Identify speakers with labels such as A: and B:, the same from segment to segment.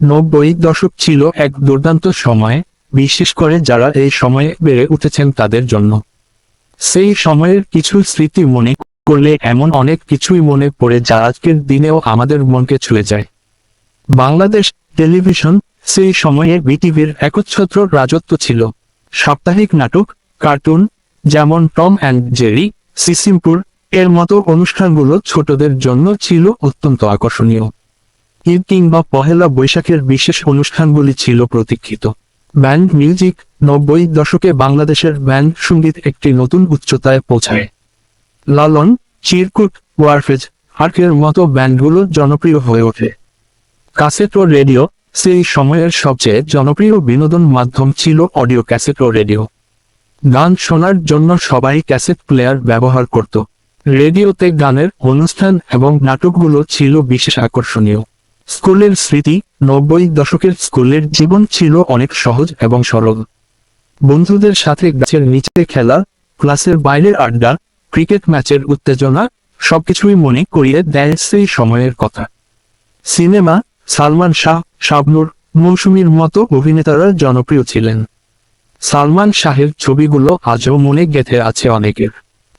A: নব্বই দশক ছিল এক দুর্দান্ত সময়, বিশেষ করে যারা এই সময়ে বেড়ে উঠেছেন তাদের জন্য। সেই সময়ের কিছু স্মৃতি মনে করলে এমন অনেক কিছুই মনে পড়ে যা আজকের দিনেও আমাদের মনকে ছুঁয়ে যায়। বাংলাদেশ টেলিভিশন সেই সময়ে বিটিভির একচ্ছত্র রাজত্ব ছিল। সাপ্তাহিক নাটক, কার্টুন, যেমন টম অ্যান্ড জেরি, সিসিমপুর, এর মতো অনুষ্ঠানগুলো ছোটদের জন্য ছিল অত্যন্ত আকর্ষণীয়। ঈদ কিংবা পহেলা বৈশাখের বিশেষ অনুষ্ঠানগুলি ছিল প্রতীক্ষিত। ব্যান্ড মিউজিক নব্বই দশকে বাংলাদেশের ব্যান্ড সংগীত একটি নতুন উচ্চতায় পৌঁছায়। লালন, চিরকুট, ওয়ারফেজ, হার্কের মতো ব্যান্ডগুলো জনপ্রিয় হয়ে ওঠে। কাসেট ও রেডিও সেই সময়ের সবচেয়ে জনপ্রিয় বিনোদন মাধ্যম ছিল অডিও ক্যাসেট ও রেডিও। গান শোনার জন্য সবাই ক্যাসেট প্লেয়ার ব্যবহার করত। রেডিওতে গানের অনুষ্ঠান এবং নাটকগুলো ছিল বিশেষ আকর্ষণীয়। স্কুলের স্মৃতি নব্বই দশকের স্কুলের জীবন ছিল অনেক সহজ এবং সরল। বন্ধুদের সাথে গাছের নিচে খেলা, ক্লাসের বাইরের আড্ডা, ক্রিকেট ম্যাচের উত্তেজনা, সবকিছুই মনে করিয়ে দেয় সেই সময়ের কথা। সিনেমা, সালমান শাহ, শাবনুর, মৌসুমীর মতো অভিনেতারা জনপ্রিয় ছিলেন। সালমান শাহের ছবিগুলো আজও মনে গেঁথে আছে অনেকের।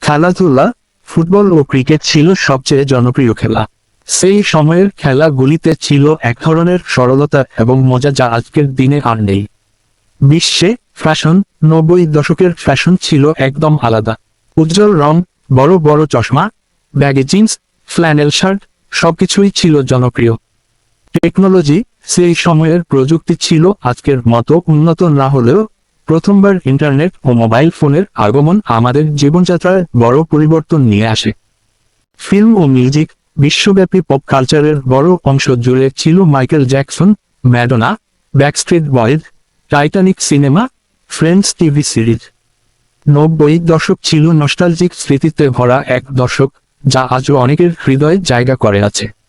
A: খেলাধুলা, ফুটবল ও ক্রিকেট ছিল সবচেয়ে জনপ্রিয় খেলা। সেই সময়ের খেলাগুলিতে ছিল এক ধরনের সরলতা এবং মজা যা আজকের দিনে আর নেই। বিশ্বে ফ্যাশন নব্বই দশকের ফ্যাশন ছিল একদম আলাদা। উজ্জ্বল রং, বড় বড় চশমা, ব্যাগে জিন্স, ফ্ল্যানেল শার্ট, সবকিছুই ছিল জনপ্রিয়। টেকনোলজি সেই সময়ের প্রযুক্তি ছিল আজকের মতো উন্নত না হলেও প্রথমবার ইন্টারনেট ও মোবাইল ফোনের আগমন আমাদের জীবনযাত্রায় বড় পরিবর্তন নিয়ে আসে। ফিল্ম ও মিউজিক বিশ্বব্যাপী পপ কালচারের বড় অংশ জুড়ে ছিল Michael Jackson Madonna Backstreet Boys Titanic cinema Friends TV series নব্বই দশক ছিল নস্টালজিক স্মৃতিতে ভরা এক দশক, যা আজও অনেকের হৃদয়ে জায়গা করে আছে।